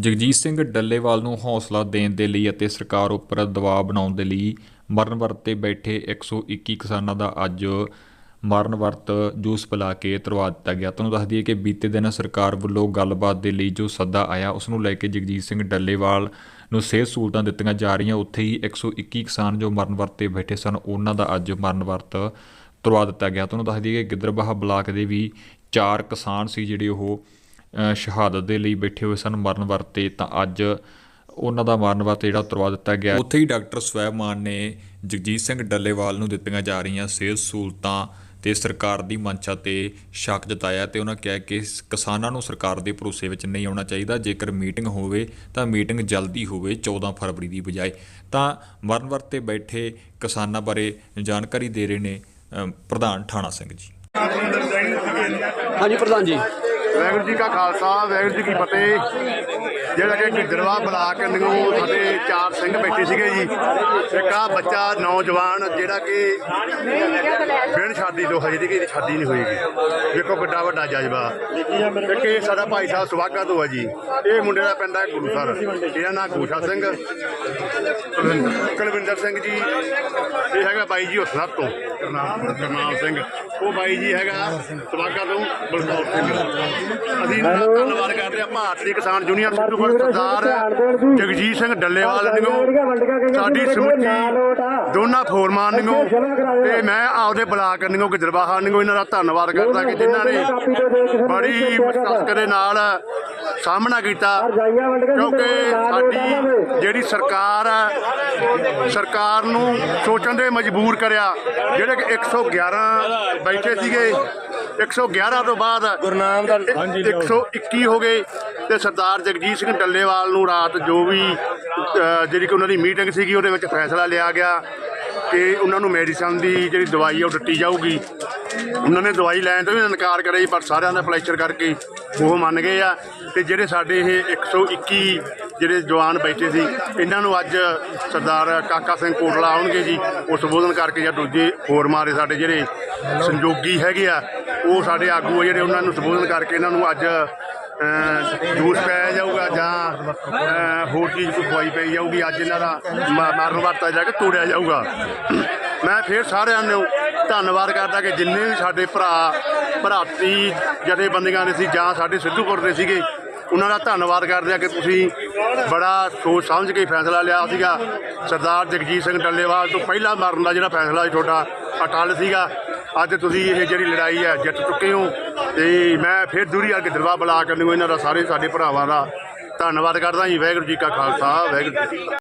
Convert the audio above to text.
ਜਗਜੀਤ ਸਿੰਘ ਡੱਲੇਵਾਲ ਨੂੰ ਹੌਸਲਾ ਦੇਣ ਦੇ ਲਈ ਅਤੇ ਸਰਕਾਰ ਉੱਪਰ ਦਬਾਅ ਬਣਾਉਣ ਦੇ ਲਈ ਮਰਨ ਵਰਤ ਤੇ ਬੈਠੇ 121 ਕਿਸਾਨਾਂ ਦਾ ਅੱਜ ਮਰਨ ਵਰਤ ਜੂਸ ਪਿਲਾ ਕੇ ਤਰਵਾ ਦਿੱਤਾ ਗਿਆ। ਤੁਹਾਨੂੰ ਦੱਸ ਦਈਏ ਕਿ ਬੀਤੇ ਦਿਨ ਸਰਕਾਰ ਵੱਲੋਂ ਗੱਲਬਾਤ ਦੇ ਲਈ ਜੋ ਸੱਦਾ ਆਇਆ, ਉਸ ਨੂੰ ਲੈ ਕੇ ਜਗਜੀਤ ਸਿੰਘ ਡੱਲੇਵਾਲ ਨੂੰ ਸਿਹਤ ਸਹੂਲਤਾਂ ਦਿੱਤੀਆਂ ਜਾ ਰਹੀਆਂ। ਉੱਥੇ ਹੀ 121 ਕਿਸਾਨ ਜੋ ਮਰਨ ਵਰਤ ਤੇ ਬੈਠੇ ਸਨ, ਉਹਨਾਂ ਦਾ ਅੱਜ ਮਰਨ ਵਰਤ ਤੁਰਵਾ ਦਿੱਤਾ ਗਿਆ। ਤੁਹਾਨੂੰ ਦੱਸ ਦਈਏ ਕਿ ਗਿੱਦਰਬਾਹ ਬਲਾਕ ਦੇ ਵੀ ਚਾਰ ਕਿਸਾਨ ਸੀ ਜਿਹੜੇ ਉਹ ਸ਼ਹਾਦਤ ਦੇ ਲਈ ਬੈਠੇ ਹੋਏ ਸਨ ਮਰਨ ਵਰਤੇ ਤਾਂ ਅੱਜ ਉਹਨਾਂ ਦਾ ਮਰਨ ਵਰਤ ਜਿਹੜਾ ਤੁਰਵਾ ਦਿੱਤਾ ਗਿਆ। ਉੱਥੇ ਹੀ ਡਾਕਟਰ ਸਵੈਮਾਨ ਨੇ ਜਗਜੀਤ ਸਿੰਘ ਡੱਲੇਵਾਲ ਨੂੰ ਦਿੱਤੀਆਂ ਜਾ ਰਹੀਆਂ ਸਿਹਤ ਸਹੂਲਤਾਂ ਤੇ ਸਰਕਾਰ ਦੀ ਮੰਸ਼ਾ ਤੇ ਸ਼ੱਕ ਜਤਾਇਆ ਤੇ ਉਹਨਾਂ ਕਿਹਾ ਕਿ ਕਿਸਾਨਾਂ ਨੂੰ ਸਰਕਾਰ ਦੇ ਭਰੋਸੇ ਵਿੱਚ ਨਹੀਂ ਆਉਣਾ ਚਾਹੀਦਾ। ਜੇਕਰ ਮੀਟਿੰਗ ਹੋਵੇ ਤਾਂ ਮੀਟਿੰਗ ਜਲਦੀ ਹੋਵੇ 14 ਫਰਵਰੀ ਦੀ ਬਜਾਏ। ਤਾਂ ਮਰਨ ਵਰਤ ਤੇ ਬੈਠੇ ਕਿਸਾਨਾਂ ਬਾਰੇ ਜਾਣਕਾਰੀ ਦੇ ਰਹੇ ਨੇ ਪ੍ਰਧਾਨ ਠਾਣਾ ਸਿੰਘ ਜੀ। ਹਾਂਜੀ ਪ੍ਰਧਾਨ ਜੀ। ਵਾਹਿਗੁਰੂ ਜੀ ਕਾ ਖਾਲਸਾ, ਵਾਹਿਗੁਰੂ ਜੀ ਕੀ ਫਤਿਹ। ਜਿਹੜਾ ਕਿ ਢਿੱਡਰਵਾ ਬਲਾਕ ਨੂੰ ਸਾਡੇ ਚਾਰ ਸਿੰਘ ਬੈਠੇ ਸੀਗੇ ਜੀ। ਇੱਕ ਆ ਬੱਚਾ ਨੌਜਵਾਨ ਜਿਹੜਾ ਕਿ ਬਿਨ ਸ਼ਾਦੀ ਤੋਂ ਹਜੇ ਤੱਕ ਇਹਦੀ ਸ਼ਾਦੀ ਨਹੀਂ ਹੋਈਗੀ ਵੇਖੋ ਕਿੱਡਾ ਵੱਡਾ ਜਜ਼ਬਾ। ਇੱਕ ਇਹ ਸਾਡਾ ਭਾਈ ਸਾਹਿਬ ਸੁਹਾਗਾ ਤੋਂ ਹੈ ਜੀ। ਇਹ ਮੁੰਡੇ ਦਾ ਪਿੰਡ ਹੈ ਗੁਰੂਸਰ ਇਹਦਾ ਨਾਂ ਗੋਸ਼ਾ ਸਿੰਘ। ਕੁਲਵਿੰਦਰ- ਸਿੰਘ ਜੀ। ਇਹ ਹੈਗਾ ਬਾਈ ਜੀ ਹੁਸਨਾ ਤੋਂ। ਕਰਨਾਮ ਕਰਨਾਮ ਸਿੰਘ। ਉਹ ਬਾਈ ਜੀ ਹੈਗਾ ਸੁਹਾਗਾ ਤੋਂ ਬਲਕੌਰ ਸਿੰਘ। ਅਸੀਂ ਇਹਨਾਂ ਦਾ ਧੰਨਵਾਦ ਕਰਦੇ ਹਾਂ ਭਾਰਤੀ ਕਿਸਾਨ ਯੂਨੀਅਨ ਸਰਦਾਰ ਜਗਜੀਤ ਸਿੰਘ ਡੱਲੇਵਾਲ ਨਿਗੋ ਸਾਡੀ ਸਮੁੱਚੀ ਦੋਨਾਂ ਫੋਰਮਾਂ ਨਿਗੋ ਤੇ ਮੈਂ ਆਪਦੇ ਬਲਾਕ ਨਿਗੋ ਗਿੱਦਰਬਾਹਾ ਨਿਗੋ ਇਹਨਾਂ ਦਾ ਧੰਨਵਾਦ ਕਰਦਾ ਕਿ ਜਿਨ੍ਹਾਂ ਨੇ ਬੜੀ ਮੁਸ਼ਕਲ ਦੇ ਨਾਲ ਸਾਹਮਣਾ ਕੀਤਾ। ਕਿਉਂਕਿ ਸਾਡੀ ਜਿਹੜੀ ਸਰਕਾਰ ਹੈ ਸਰਕਾਰ ਨੂੰ ਸੋਚਣ ਦੇ ਮਜਬੂਰ ਕਰਿਆ। ਜਿਹੜੇ ਕਿ 111 ਬੈਠੇ ਸੀਗੇ 111 ਤੋਂ ਬਾਅਦ ਗੁਰਨਾਮ ਦਾ 121 ਹੋ ਗਏ ਤੇ ਸਰਦਾਰ ਜਗਜੀਤ ਸਿੰਘ ਡੱਲੇਵਾਲ ਨੂੰ ਰਾਤ ਜੋ ਵੀ ਜਿਹੜੀ ਕਿ ਉਹਨਾਂ ਦੀ ਮੀਟਿੰਗ ਸੀਗੀ ਉਹਦੇ ਵਿੱਚ ਫੈਸਲਾ ਲਿਆ ਗਿਆ ਕਿ ਉਹਨਾਂ ਨੂੰ ਮੈਡੀਸਨ ਦੀ ਜਿਹੜੀ ਦਵਾਈ ਆ ਉਹ ਦਿੱਤੀ ਜਾਊਗੀ। ਉਹਨਾਂ ਨੇ ਦਵਾਈ ਲੈਣ ਤੋਂ ਵੀ ਇਨਕਾਰ ਕਰਿਆ ਜੀ, ਪਰ ਸਾਰਿਆਂ ਦਾ ਪਲੈਸ਼ਰ ਕਰਕੇ ਉਹ ਮੰਨ ਗਏ ਆ। ਤੇ ਜਿਹੜੇ ਸਾਡੇ ਇਹ 121 ਜਿਹੜੇ ਜਵਾਨ ਬੈਠੇ ਸੀ, ਇਹਨਾਂ ਨੂੰ ਅੱਜ ਸਰਦਾਰ ਕਾਕਾ ਸਿੰਘ ਕੋਟਲਾ ਆਉਣਗੇ ਜੀ, ਉਹ ਸੰਬੋਧਨ ਕਰਕੇ ਜਾਂ ਦੂਜੇ ਹੋਰ ਮਾਰੇ ਸਾਡੇ ਜਿਹੜੇ ਸੰਜੋਗੀ ਹੈਗੇ ਆ, ਉਹ ਸਾਡੇ ਆਗੂ ਆ ਜਿਹੜੇ ਉਹਨਾਂ ਨੂੰ ਸੰਬੋਧਨ ਕਰਕੇ ਇਹਨਾਂ ਨੂੰ ਅੱਜ ਜੂਸ ਪਾਇਆ ਜਾਊਗਾ ਜਾਂ ਹੋਰ ਚੀਜ਼ ਕੋਈ ਖਵਾਈ ਪਈ ਜਾਊਗੀ, ਅੱਜ ਇਹਨਾਂ ਦਾ ਮ- ਮਰਨ ਵਰਤਾ ਜਾ ਕੇ ਤੋੜਿਆ ਜਾਊਗਾ। ਮੈਂ ਫਿਰ ਸਾਰਿਆਂ ਨੂੰ ਧੰਨਵਾਦ ਕਰਦਾ ਕਿ ਜਿੰਨੇ ਵੀ ਸਾਡੇ ਭਰਾ ਭਰਾਤੀ ਜਥੇਬੰਦੀਆਂ ਦੇ ਸੀ ਜਾਂ ਸਾਡੇ ਸਿੱਧੂਪੁਰ ਦੇ ਸੀਗੇ, ਉਹਨਾਂ ਦਾ ਧੰਨਵਾਦ ਕਰਦੇ ਆ ਕਿ ਤੁਸੀਂ ਬੜਾ ਸੋਚ ਸਮਝ ਕੇ ਫੈਸਲਾ ਲਿਆ ਸੀਗਾ। ਸਰਦਾਰ ਜਗਜੀਤ ਸਿੰਘ ਡੱਲੇਵਾਲ ਤੋਂ ਪਹਿਲਾਂ ਮਰਨ ਦਾ ਜਿਹੜਾ ਫੈਸਲਾ ਸੀ, ਤੁਹਾਡਾ ਅਟਲ ਸੀਗਾ। ਅੱਜ ਤੁਸੀਂ ਇਹ ਜਿਹੜੀ ਲੜਾਈ ਹੈ, ਜਿੱਤ ਚੁੱਕੇ ਹੋ। ਤੇ ਮੈਂ ਫਿਰ ਦੂਰੀ ਆ ਕੇ ਦਰਬਾਰ ਬੁਲਾ ਕੇ ਨੂੰ ਇਹਨਾਂ ਦਾ, ਸਾਰੇ ਸਾਡੇ ਭਰਾਵਾਂ ਦਾ ਧੰਨਵਾਦ ਕਰਦਾ ਜੀ। ਵਾਹਿਗੁਰੂ ਜੀ ਕਾ ਖਾਲਸਾ, ਵਾਹਿਗੁਰੂ ਜੀ